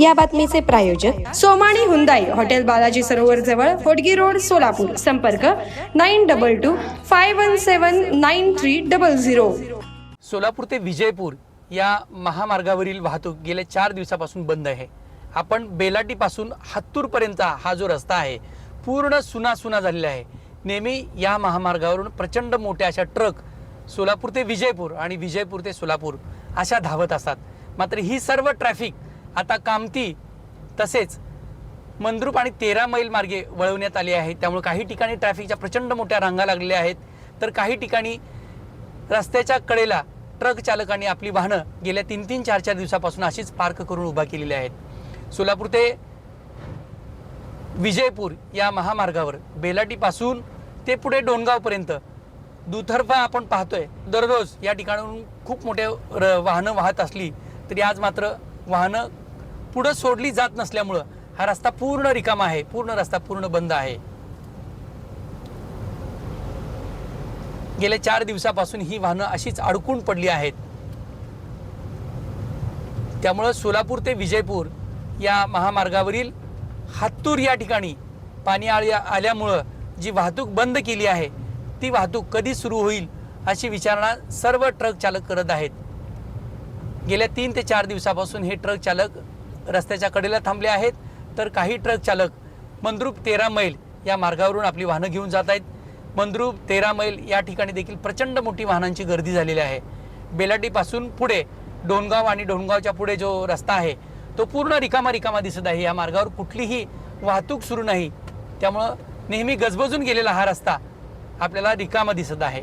या बातमीचे प्रायोजक Somani Hyundai hotel Balaji सरोवर जवळ होडगी रोड सोलापूर. संपर्क nine double two five one seven nine three double zero. Solapur ते विजयपूर या महामार्गावरील वाहतूक गेल्या चार दिवसापासून बंद आहे. आपण बेलाटीपासून हत्तूरपर्यंतचा हा जो रस्ता आहे पूर्ण सुना सुना झालेला आहे. नेहमी या महामार्गावरून प्रचंड मोठ्या अशा ट्रक सोलापूर ते विजयपूर आणि विजयपूर ते सोलापूर अशा धावत असतात. मात्र ही सर्व ट्रॅफिक आता कामती तसेच मंद्रुप आणि तेरा मैल मार्गे वळवण्यात आली आहे त्यामुळे काही ठिकाणी ट्रॅफिकच्या प्रचंड मोठ्या रांगा लागलेल्या आहेत. तर काही ठिकाणी रस्त्याच्या कडेला ट्रक चालकांनी आपली वाहनं गेल्या तीन तीन चार चार दिवसापासून अशीच पार्क करून उभा केलेली आहेत. सोलापूर ते विजयपूर या महामार्गावर बेलाटीपासून ते पुढे डोणगावपर्यंत दुतर्फा आपण पाहतोय. दररोज या ठिकाणाहून खूप मोठे र वाहनं वाहत असली तरी आज मात्र वाहनं पुढं सोडली जात नसल्यामुळं हा रस्ता पूर्ण रिकामा आहे पूर्ण रस्ता पूर्ण बंद आहे. गेल्या चार दिवसापासून ही वाहनं अशीच अडकून पडली आहेत. त्यामुळं सोलापूर ते विजयपूर या महामार्गावरील हातूर या ठिकाणी पाणी आल्या आल्यामुळं जी वाहतूक बंद केली आहे ती वाहतूक कधी सुरू होईल अशी विचारणा सर्व ट्रक चालक करत आहेत. गेल्या तीन ते चार दिवसापासून हे ट्रक चालक रस्त्याच्या कडेला थांबले आहेत तर काही ट्रक चालक मंद्रुप तेरा मैल या मार्गावरून आपली वाहनं घेऊन जात आहेत. मंद्रुप तेरा मैल या ठिकाणी देखील प्रचंड मोठी वाहनांची गर्दी झालेली आहे. बेलाटीपासून पुढे डोणगाव आणि डोणगावच्या पुढे जो रस्ता आहे तो पूर्ण रिकामा रिकामा दिसत आहे. या मार्गावर कुठलीही वाहतूक सुरू नाही. त्यामुळं नेहमी गजबजून गेलेला हा रस्ता आपल्याला रिकामा दिसत आहे.